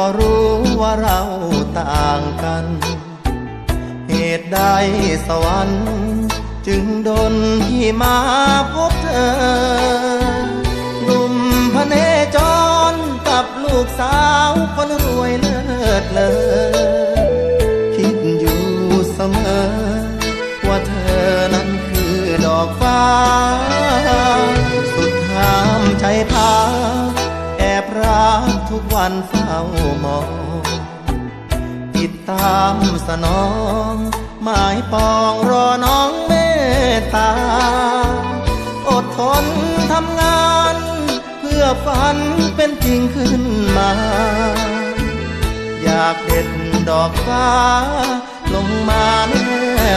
ก็รู้ว่าเราต่างกัน เหตุใดสวรรค์ จึงดนที่มาพบเธอ หนุ่มพระเนจรกับลูกสาวคนรวยเลิศเลอคิดอยู่เสมอ ว่าเธอนั้นคือดอกฟ้า สุดห้ามใจพา ทุกวันเฝ้ามอง ติดตามสนอง หมายปองรอน้องเมตตา อดทนทำงาน เพื่อฝันเป็นจริงขึ้นมา อยากเด็ดดอกฟ้า ลงมาแน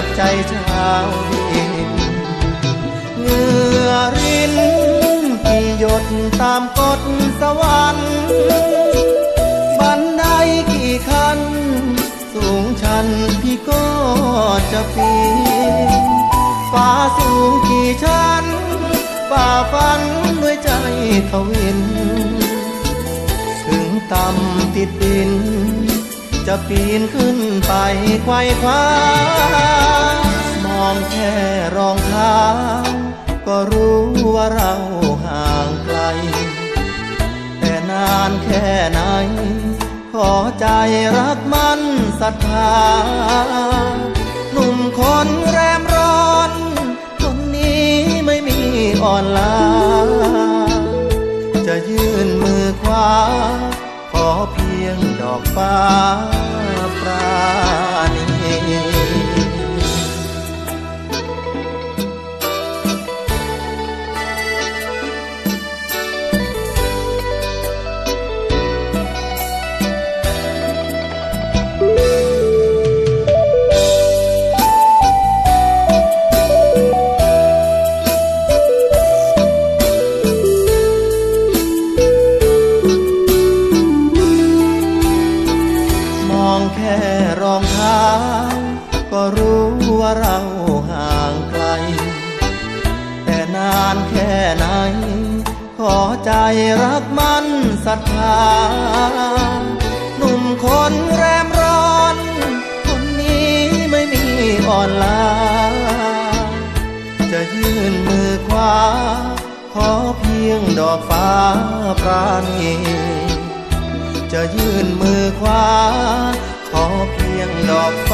บใจชาวดินเหงื่อรินกี่หยดตามกฎสวรรค์ จะปีนฟ้าสูงกี่ชั้นฝ่าฟันด้วยใจทวิน ถึงต่ำติดดิน จะปีนขึ้นไปไขว้คว้ามองแค่รองเท้าก็รู้ว่าเราห่างไกล แต่นานแค่ไหน ขอใจรักมันศรัทธา มคนแรมร้อน คนนี้ไม่มีอ่อนล้าจะยื่นมือขวาขอเพียงดอกฟ้าปราณี ค่รองเท้าก็รู้ว่าเราห่างไกล แต่นานแค่ไหน ขอใจรักมันศรัทธาหนุ่มคนแรมร้อน คนนี้ไม่มีอ่อนล้าจะยื่นมือขวาขอเพียงดอกฟ้าปราณีจะยื่นมือขวา dog